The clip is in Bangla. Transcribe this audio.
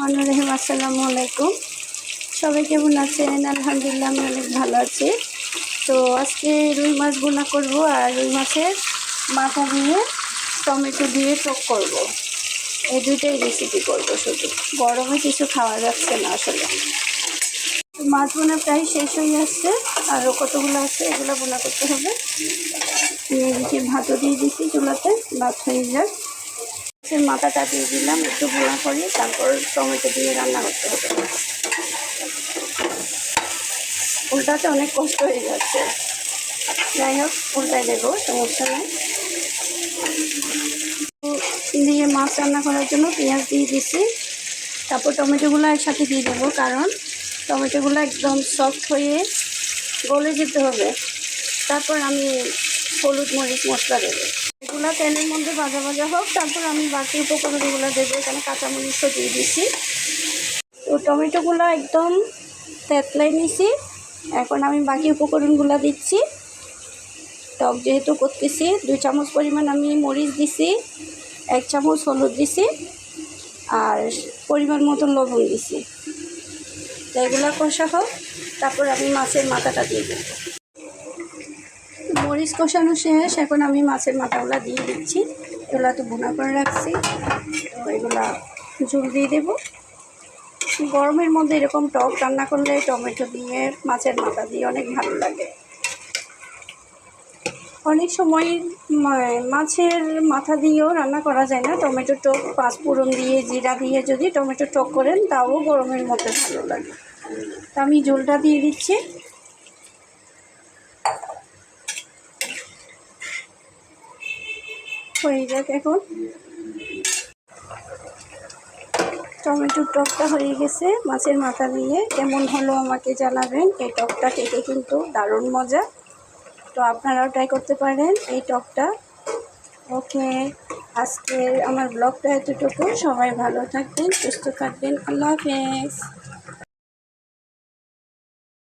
মানু রহিম, আসসালামু আলাইকুম। সবাই কেমন আছেন? আলহামদুলিল্লাহ, আমি অনেক ভালো আছি। তো আজকে রুই মাছ বোনা করব আর রুই মাছের মাথা দিয়ে টমেটো দিয়ে টক করব। এই দুইটাই রেসিপি করব শুধু। গরমে কিছু খাওয়া যাচ্ছে না আসলে। মাছ বোনা প্রায় শেষ হয়ে আসছে। আরও কতগুলো আছে এগুলো বোনা করতে হবে। এদিকে ভাতও দিয়ে দিচ্ছি চুলাতে, ভাত হয়ে যাক। মাছের মাথাটা দিয়ে দিলাম, একটু ভোনা করে তারপর টমেটো দিয়ে রান্না করতে হবে। উল্টাতে অনেক কষ্ট হয়ে যাচ্ছে। যাই হোক উল্টাই দেবো, সমস্যা নেই। দিয়ে মাছ রান্না করার জন্য পেঁয়াজ দিয়ে দিচ্ছি তারপর টমেটোগুলো একসাথে দিয়ে দেবো, কারণ টমেটোগুলো একদম সফট হয়ে গলে যেতে হবে। তারপর আমি হলুদ মরিচ মশলা দেবো। এগুলো তেলের মধ্যে ভাজা ভাজা হোক, তারপর আমি বাকি উপকরণগুলো দেবো, এখানে কাঁচামরিচও দিয়ে দিছি তো টমেটোগুলো একদম তেতলাই নিছি এখন আমি বাকি উপকরণগুলো দিচ্ছি। টক যেহেতু করতেছি দুই চামচ পরিমাণ আমি মরিচ দিছি, এক চামচ হলুদ দিছি, আর পরিমাণ মতন লবণ দিছি। তো এগুলো কষা হোক, তারপর আমি মাছের মাথাটা দিয়ে দেবো। মরিচ কষানো শেষ। এখন আমি মাছের মাথাগুলো দিয়ে দিচ্ছি। এগুলো তো বোনা করে রাখছি। তো এগুলা ঝুল দিয়ে দেবো। গরমের মধ্যে এরকম টক রান্না করলে টমেটো দিয়ে, মাছের মাথা দিয়ে অনেক ভালো লাগে। অনেক সময় মাছের মাথা দিয়েও রান্না করা যায় না। টমেটো টক পাঁচফোড়ন দিয়ে জিরা দিয়ে যদি টমেটো টক করেন, তাও গরমের মধ্যে ভালো লাগে। তা আমি ঝোলটা দিয়ে দিচ্ছি। হয়ে যাক এখন। টমেটোর টকটা হয়ে গেছে, মাছের মাথা দিয়ে। কেমন হলো আমাকে জানাবেন। এই টকটা খেতে কিন্তু দারুণ মজা। তো আপনারাও ট্রাই করতে পারেন এই টকটা। ওকে, আজকের আমার ব্লগটা এতটুকু। সবাই ভালো থাকবেন, সুস্থ থাকবেন। আল্লাহ হাফেজ।